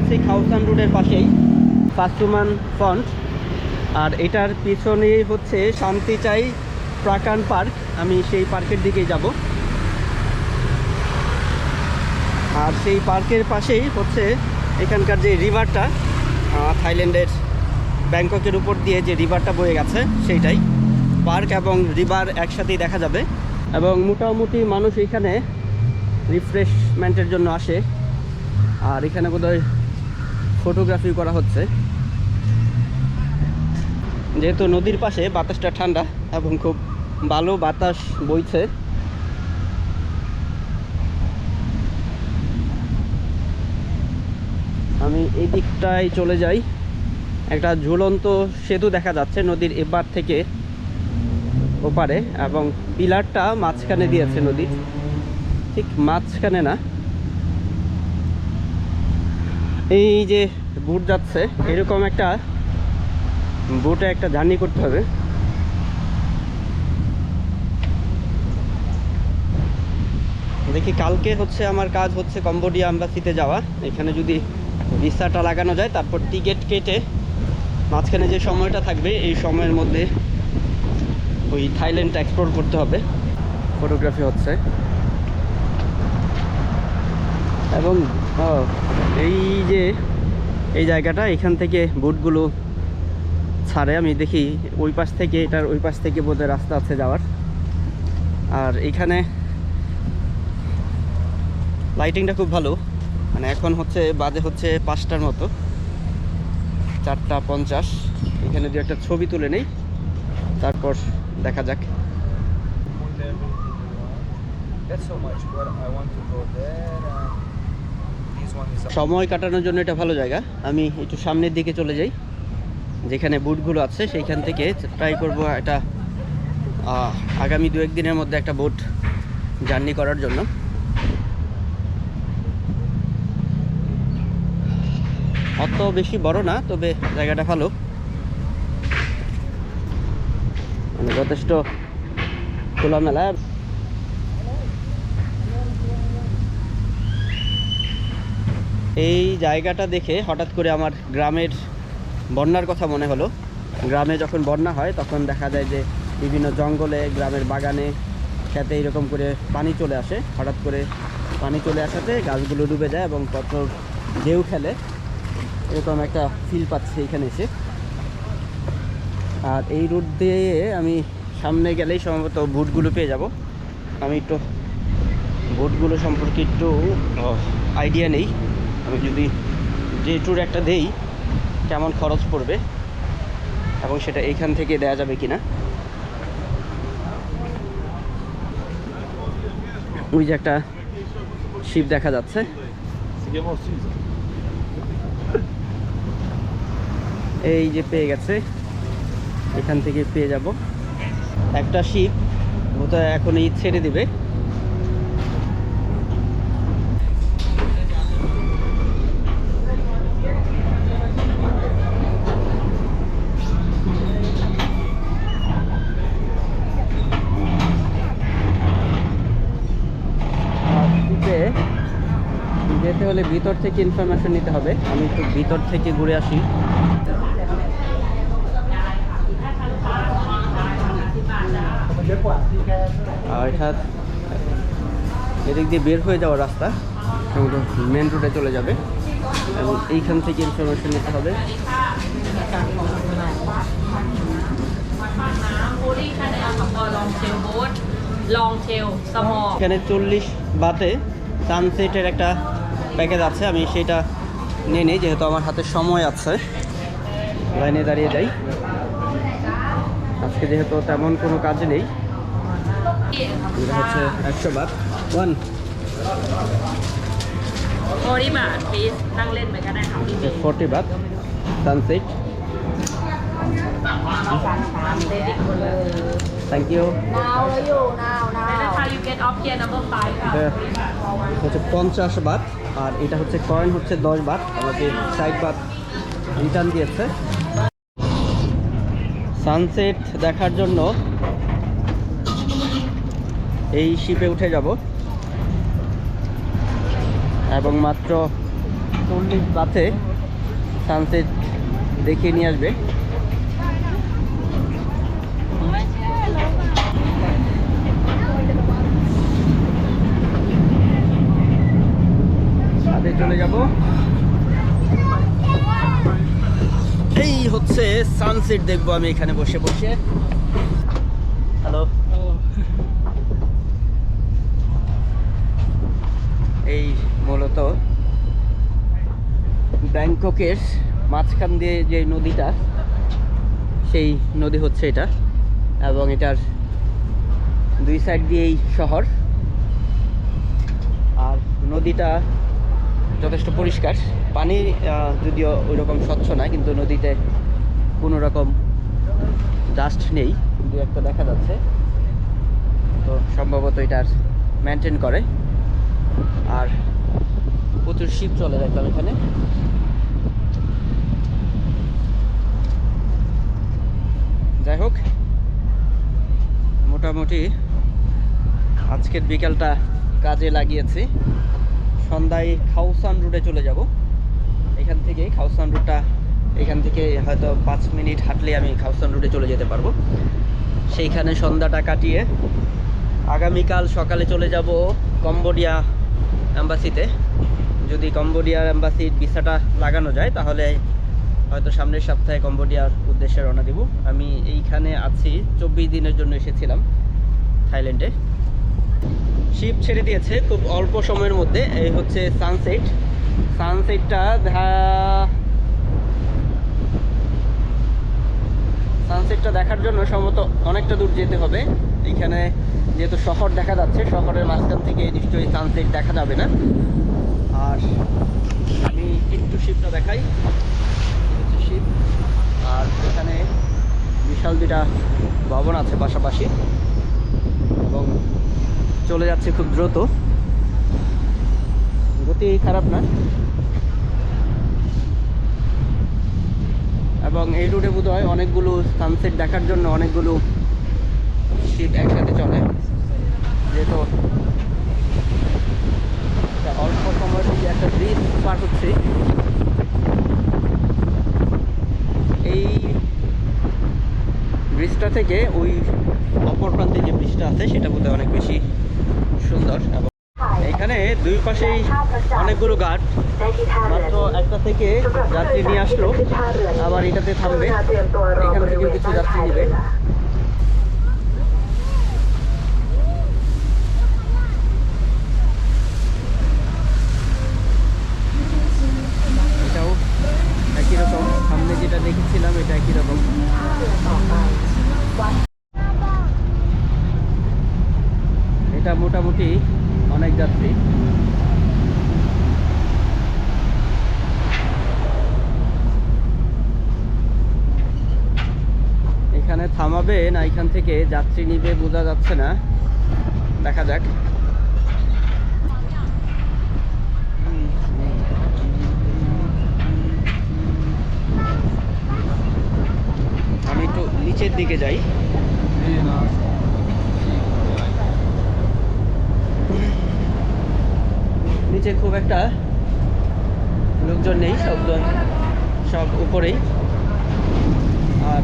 আছি খাউসান রোডের পাশেই ফাসুমান ফন্ট আর এটার পিছনেই হচ্ছে শান্তি চাই প্রাকান পার্ক। আমি সেই পার্কের দিকেই যাব। আর সেই পার্কের পাশেই হচ্ছে এখানকার যে রিভারটা থাইল্যান্ডের ব্যাংককের উপর দিয়ে যে রিভারটা বয়ে গেছে, সেইটাই। পার্ক এবং রিভার একসাথেই দেখা যাবে। এবং মোটামুটি মানুষ এখানে রিফ্রেশমেন্টের জন্য আসে। আর এখানে বোধহয় ফটোগ্রাফি করা হচ্ছে। যেহেতু নদীর পাশে বাতাসটা ঠান্ডা এবং খুব ভালো বাতাস বইছে। আমি এই দিকটায় চলে যাই। একটা ঝুলন্ত সেতু দেখা যাচ্ছে নদীর এপার থেকে ওপারে এবং পিলারটা মাঝখানে দিয়েছে নদীর ঠিক মাঝখানে না। এই যে বুট যাচ্ছে, এরকম একটা বুটে একটা জার্নি করতে হবে। দেখি কালকে হচ্ছে আমার কাজ হচ্ছে কম্বোডিয়া অ্যাম্বাসিতে যাওয়া। এখানে যদি ভিসাটা লাগানো যায়, তারপর টিকিট কেটে মাঝখানে যে সময়টা থাকবে, এই সময়ের মধ্যে ওই থাইল্যান্ডটা এক্সপ্লোর করতে হবে। ফটোগ্রাফি হচ্ছে। এবং এই যে এই জায়গাটা এখান থেকে বুটগুলো ছাড়ে। আমি দেখি ওই পাশ থেকে এটার ওই পাশ থেকে বোধহয় রাস্তা আছে যাওয়ার। আর এখানে লাইটিংটা খুব ভালো। মানে এখন হচ্ছে বাজে হচ্ছে পাঁচটার মতো। চারটা পঞ্চাশ। এখানে দু একটা ছবি তুলে নেই। তারপর দেখা যাক। That's so much, but I want to go there. And. সময় কাটানোর জন্য এটা ভালো জায়গা। আমি একটু সামনের দিকে চলে যাই। যেখানে বুটগুলো আছে, সেইখান থেকে ট্রাই করব এটা আগামী দু দিনের মধ্যে একটা বোট জার্নি করার জন্য। অত বেশি বড় না, তবে জায়গাটা ভালো। মানে যথেষ্ট খোলামেলা। এই জায়গাটা দেখে হঠাৎ করে আমার গ্রামের বন্যার কথা মনে হলো। গ্রামে যখন বন্যা হয়, তখন দেখা যায় যে বিভিন্ন জঙ্গলে, গ্রামের বাগানে খেতে এরকম করে পানি চলে আসে। হঠাৎ করে পানি চলে আসাতে গাছগুলো ডুবে যায় এবং কত ঢেউ খেলে। এরকম একটা ফিল পাচ্ছে এখানে এসে। আর এই রুট দিয়ে আমি সামনে গেলেই সম্ভবত বুটগুলো পেয়ে যাব। আমি একটু বুটগুলো সম্পর্কে একটু আইডিয়া নেই। আমি যদি যে ট্যুর একটা দেই, কেমন খরচ পড়বে এবং সেটা এইখান থেকে দেয়া যাবে কিনা? ওই যে একটা শিপ দেখা যাচ্ছে। এই যে পেয়ে গেছে। এখান থেকে পেয়ে যাব। একটা শিপ বোধহয় এখন এই ছেড়ে দিবে। শীতে যেতে হলে ভিতর থেকে ইনফরমেশন নিতে হবে। আমি একটু ভিতর থেকে ঘুরে আসি। এটা এদিক দিয়ে বের হয়ে যাওয়ার রাস্তা। মেন রোডে চলে যাবে। এবং এইখান থেকে ইনফরমেশন নিতে হবে। এখানে চল্লিশ বাতে সানসেটের একটা প্যাকেজ আছে আমি সেটা নিয়ে নিই যেহেতু আমার হাতে সময় আছে। লাইনে দাঁড়িয়ে যাই। আজকে যেহেতু তেমন কোনো কাজ নেই। এটা হচ্ছে একশো বার। ওয়ান ফর্টি বাদ sunset Thank you. Now, you, now, now. That's how you get up here number five. হচ্ছে পঞ্চাশ বাদ আর এটা হচ্ছে কয়েন হচ্ছে দশ বাদ আমাকে ষাট বাদ রিটার্ন দিয়েছে সানসেট দেখার জন্য এই শিপে উঠে যাব এবং মাত্র চল্লিশ বাতে সানসেট দেখিয়ে নিয়ে আসবে চলে যাব। এই হচ্ছে সানসেট দেখব আমি এখানে বসে বসে। হ্যালো এই মূলত ব্যাংককের মাঝখান দিয়ে যে নদীটা, সেই নদী হচ্ছে এটা। এবং এটার দুই সাইড দিয়েই শহর। আর নদীটা যথেষ্ট পরিষ্কার। পানি যদিও ওই রকম স্বচ্ছ না, কিন্তু নদীতে কোনো রকম ডাস্ট নেই। দু একটা দেখা যাচ্ছে। তো সম্ভবত এটার মেনটেন করে। আর প্রচুর শিপ চলে দেখলাম এখানে। যাই হোক, মোটামুটি আজকের বিকালটা কাজে লাগিয়েছি। সন্ধ্যায় খাউসান রুটে চলে যাব। এখান থেকে খাউসান রুটটা এখান থেকে হয়তো পাঁচ মিনিট হাঁটলে আমি খাউসান রুটে চলে যেতে পারব। সেইখানে সন্ধ্যাটা কাটিয়ে আগামীকাল সকালে চলে যাব কম্বোডিয়া অ্যাম্বাসিতে যদি কম্বোডিয়ার অ্যাম্বাসির ভিসাটা লাগানো যায়, তাহলে হয়তো সামনের সপ্তাহে কম্বোডিয়ার উদ্দেশ্যে রওনা দেব। আমি এইখানে আছি, চব্বিশ দিনের জন্য এসেছিলাম থাইল্যান্ডে। শিপ ছেড়ে দিয়েছে খুব অল্প সময়ের মধ্যে, এই হচ্ছে সানসেট। সানসেটটা সানসেটটা দেখার জন্য সম্ভবত অনেকটা দূর যেতে হবে। এখানে যেহেতু শহর দেখা যাচ্ছে, শহরের মাঝখান থেকে নিশ্চয়ই সানসেট দেখা যাবে না। আর আমি একটু শিপটা দেখাই। শিপ। আর এখানে বিশাল দুটা ভবন আছে পাশাপাশি। এবং চলে যাচ্ছে খুব দ্রুত। গতি খারাপ না। এবং এই রুটে বোধ হয় অনেকগুলো সানসেট দেখার জন্য অনেকগুলো শিপ একসাথে চলে। যেহেতু অল্প সময়ের মধ্যে একটা ব্রিজ পার হচ্ছে। এই ব্রিজটা থেকে ওই অপর প্রান্তে যে ব্রিজটা আছে, সেটা বোধহয় অনেক বেশি সুন্দর এবং এখানে দুই পাশেই অনেকগুলো গার্ড মাত্র একটা থেকে যাত্রী নিয়ে আসলো। আবার এটাতে থামবে। এখান থেকেও কিছু যাত্রী নেবে। এটাও একই রকম। সামনে যেটা দেখেছিলাম এটা একই রকম এটা মোটামুটি অনেক যাত্রী। এখানে থামাবে না, এখান থেকে যাত্রী নিবে বোঝা যাচ্ছে না। দেখা যাক। আমি একটু নিচের দিকে যাই। নিচে খুব একটা লোকজন নেই সব সব উপরেই। আর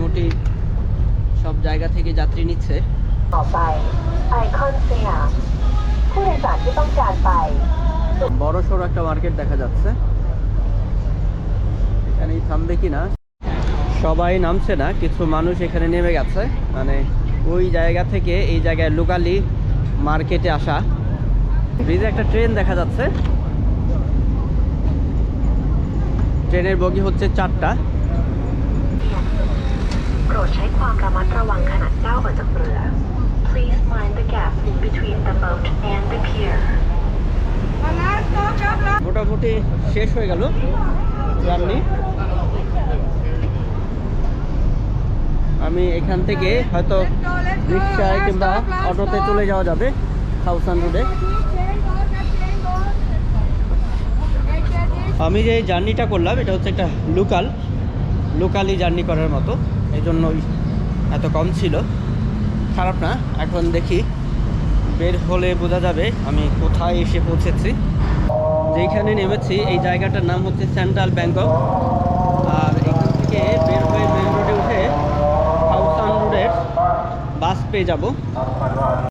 মোটামুটি সব জায়গা থেকে যাত্রী নিচ্ছে। বড় সড়ো একটা মার্কেট দেখা যাচ্ছে। এখানে থামবে কিনা? সবাই নামছে না, কিছু মানুষ এখানে নেমে গেছে। মানে ওই জায়গা থেকে এই জায়গায় লোকালি মার্কেটে আসা। ব্রিজে একটা ট্রেন দেখা যাচ্ছে। ট্রেনের বগি হচ্ছে চারটা। โปรดใช้ความระมัดระวังขณะก้าวออกจากเรือ Please mind the gap in between the boat and the pier. মোটামুটি শেষ হয়ে গেল জার্নি আমি এখান থেকে হয়তো রিক্সায় কিংবা অটোতে চলে যাওয়া যাবে থাউসান রোডে আমি যে জার্নিটা করলাম এটা হচ্ছে একটা লোকাল লোকালি জার্নি করার মতো। এই জন্যই এত কম ছিল। খারাপ না। এখন দেখি বের হলে বোঝা যাবে আমি কোথায় এসে পৌঁছেছি। যেখানে নেমেছি, এই জায়গাটার নাম হচ্ছে সেন্ট্রাল ব্যাংকক আর এখান থেকে বের হয়ে মেন রোডে উঠে হাউসান রোডের বাস পেয়ে যাব।